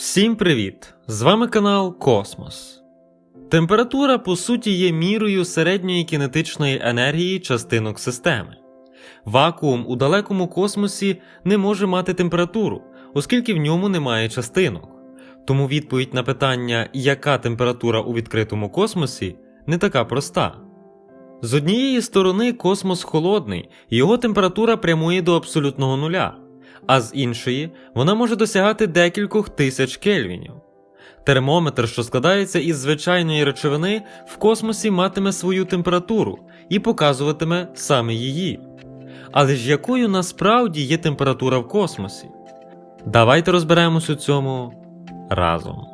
Всім привіт! З вами канал Космос. Температура, по суті, є мірою середньої кінетичної енергії частинок системи. Вакуум у далекому космосі не може мати температуру, оскільки в ньому немає частинок. Тому відповідь на питання, яка температура у відкритому космосі, не така проста. З однієї сторони космос холодний, його температура прямує до абсолютного нуля, а з іншої вона може досягати декількох тисяч кельвінів. Термометр, що складається із звичайної речовини, в космосі матиме свою температуру і показуватиме саме її. Але ж якою насправді є температура в космосі? Давайте розберемось у цьому разом.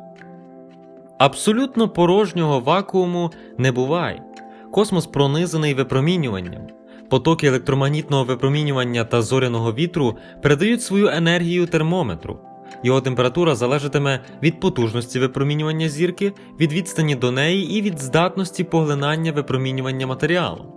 Абсолютно порожнього вакууму не буває. Космос пронизаний випромінюванням. Потоки електромагнітного випромінювання та зоряного вітру передають свою енергію термометру. Його температура залежатиме від потужності випромінювання зірки, від відстані до неї і від здатності поглинання випромінювання матеріалу.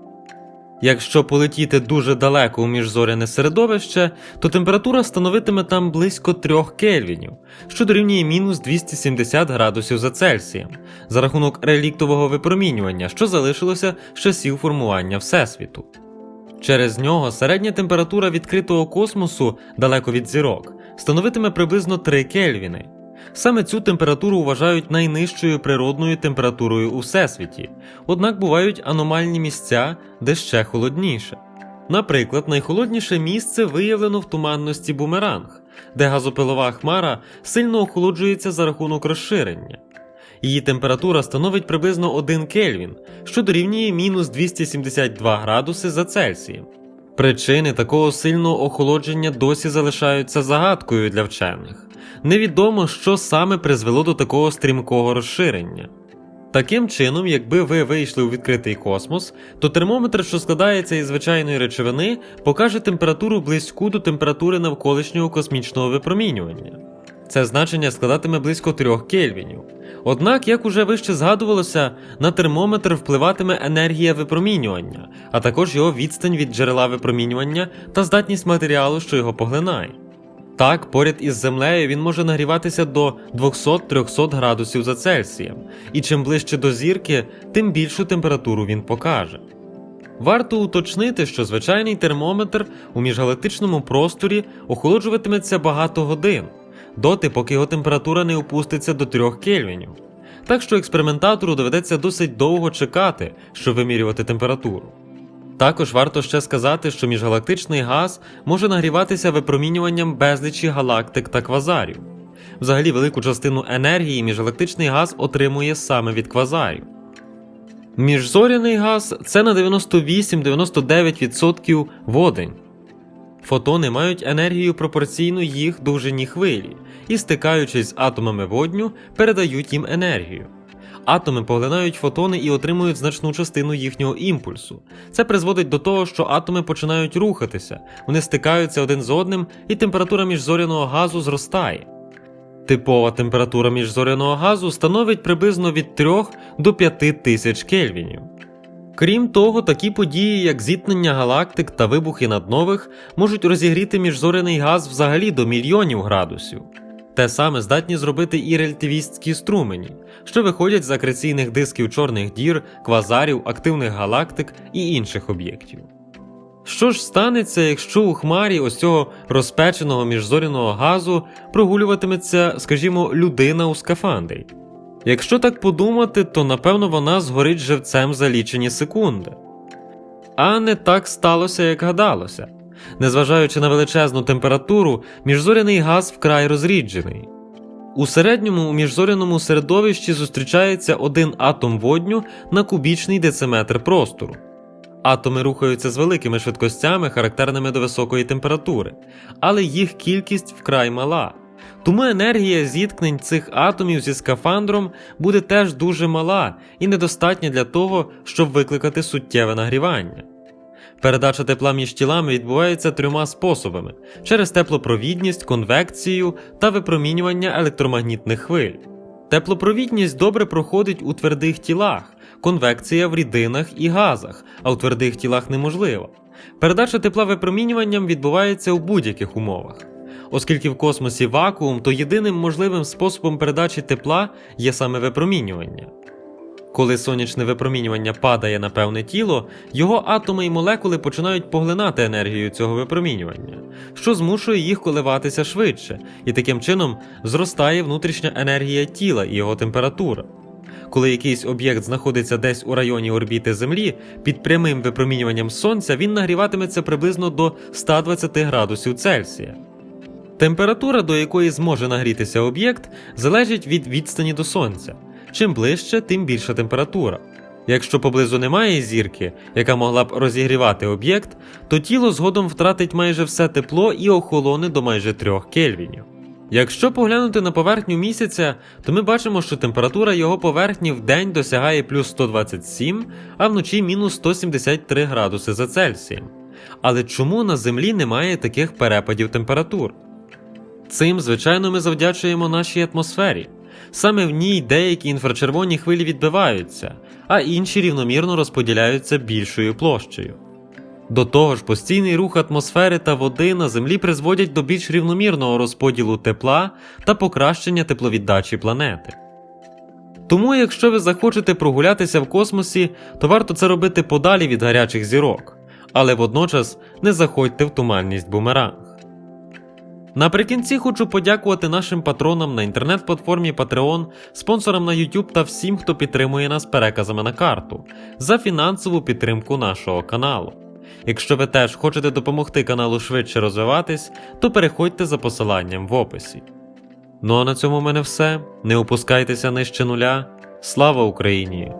Якщо полетіти дуже далеко у міжзоряне середовище, то температура становитиме там близько 3 кельвінів, що дорівнює мінус 270 градусів за Цельсієм, за рахунок реліктового випромінювання, що залишилося з часів формування Всесвіту. Через нього середня температура відкритого космосу далеко від зірок становитиме приблизно 3 кельвіни. Саме цю температуру вважають найнижчою природною температурою у всесвіті, однак бувають аномальні місця, де ще холодніше. Наприклад, найхолодніше місце виявлено в туманності Бумеранг, де газопилова хмара сильно охолоджується за рахунок розширення. Її температура становить приблизно 1 кельвін, що дорівнює мінус 272 градуси за Цельсієм. Причини такого сильного охолодження досі залишаються загадкою для вчених. Невідомо, що саме призвело до такого стрімкого розширення. Таким чином, якби ви вийшли у відкритий космос, то термометр, що складається із звичайної речовини, покаже температуру близьку до температури навколишнього космічного випромінювання. Це значення складатиме близько 3 кельвінів. Однак, як уже вище згадувалося, на термометр впливатиме енергія випромінювання, а також його відстань від джерела випромінювання та здатність матеріалу, що його поглинає. Так, поряд із землею він може нагріватися до 200-300 градусів за Цельсієм, і чим ближче до зірки, тим більшу температуру він покаже. Варто уточнити, що звичайний термометр у міжгалактичному просторі охолоджуватиметься багато годин, доти, поки його температура не опуститься до 3 кельвінів. Так що експериментатору доведеться досить довго чекати, щоб вимірювати температуру. Також варто ще сказати, що міжгалактичний газ може нагріватися випромінюванням безлічі галактик та квазарів. Взагалі, велику частину енергії міжгалактичний газ отримує саме від квазарів. Міжзоряний газ це на 98-99% водень. Фотони мають енергію пропорційну їх довжині хвилі і, стикаючись з атомами водню, передають їм енергію. Атоми поглинають фотони і отримують значну частину їхнього імпульсу. Це призводить до того, що атоми починають рухатися, вони стикаються один з одним, і температура міжзоряного газу зростає. Типова температура міжзоряного газу становить приблизно від 3 до 5 тисяч кельвінів. Крім того, такі події, як зіткнення галактик та вибухи наднових, можуть розігріти міжзоряний газ взагалі до мільйонів градусів. Те саме здатні зробити і релятивістські струмені, що виходять з акреційних дисків чорних дір, квазарів, активних галактик і інших об'єктів. Що ж станеться, якщо у хмарі ось цього розпеченого міжзоряного газу прогулюватиметься, скажімо, людина у скафандрі? Якщо так подумати, то напевно вона згорить живцем за лічені секунди. А не так сталося, як гадалося. Незважаючи на величезну температуру, міжзоряний газ вкрай розріджений. У середньому у міжзоряному середовищі зустрічається один атом водню на кубічний дециметр простору. Атоми рухаються з великими швидкостями, характерними до високої температури, але їх кількість вкрай мала. Тому енергія зіткнень цих атомів зі скафандром буде теж дуже мала і недостатня для того, щоб викликати суттєве нагрівання. Передача тепла між тілами відбувається трьома способами: через теплопровідність, конвекцію та випромінювання електромагнітних хвиль. Теплопровідність добре проходить у твердих тілах, конвекція в рідинах і газах, а у твердих тілах неможлива. Передача тепла випромінюванням відбувається у будь-яких умовах. Оскільки в космосі вакуум, то єдиним можливим способом передачі тепла є саме випромінювання. Коли сонячне випромінювання падає на певне тіло, його атоми і молекули починають поглинати енергію цього випромінювання, що змушує їх коливатися швидше, і таким чином зростає внутрішня енергія тіла і його температура. Коли якийсь об'єкт знаходиться десь у районі орбіти Землі, під прямим випромінюванням сонця він нагріватиметься приблизно до 120 градусів Цельсія. Температура, до якої зможе нагрітися об'єкт, залежить від відстані до сонця. Чим ближче, тим більша температура. Якщо поблизу немає зірки, яка могла б розігрівати об'єкт, то тіло згодом втратить майже все тепло і охолоне до майже 3 кельвінів. Якщо поглянути на поверхню місяця, то ми бачимо, що температура його поверхні в день досягає плюс 127, а вночі мінус 173 градуси за Цельсієм. Але чому на Землі немає таких перепадів температур? Цим, звичайно, ми завдячуємо нашій атмосфері. Саме в ній деякі інфрачервоні хвилі відбиваються, а інші рівномірно розподіляються більшою площею. До того ж, постійний рух атмосфери та води на Землі призводять до більш рівномірного розподілу тепла та покращення тепловіддачі планети. Тому, якщо ви захочете прогулятися в космосі, то варто це робити подалі від гарячих зірок, але водночас не заходьте в туманність бумеранг. Наприкінці хочу подякувати нашим патронам на інтернет-платформі Patreon, спонсорам на YouTube та всім, хто підтримує нас переказами на карту, за фінансову підтримку нашого каналу. Якщо ви теж хочете допомогти каналу швидше розвиватись, то переходьте за посиланням в описі. Ну а на цьому в мене все. Не опускайтеся нижче нуля. Слава Україні!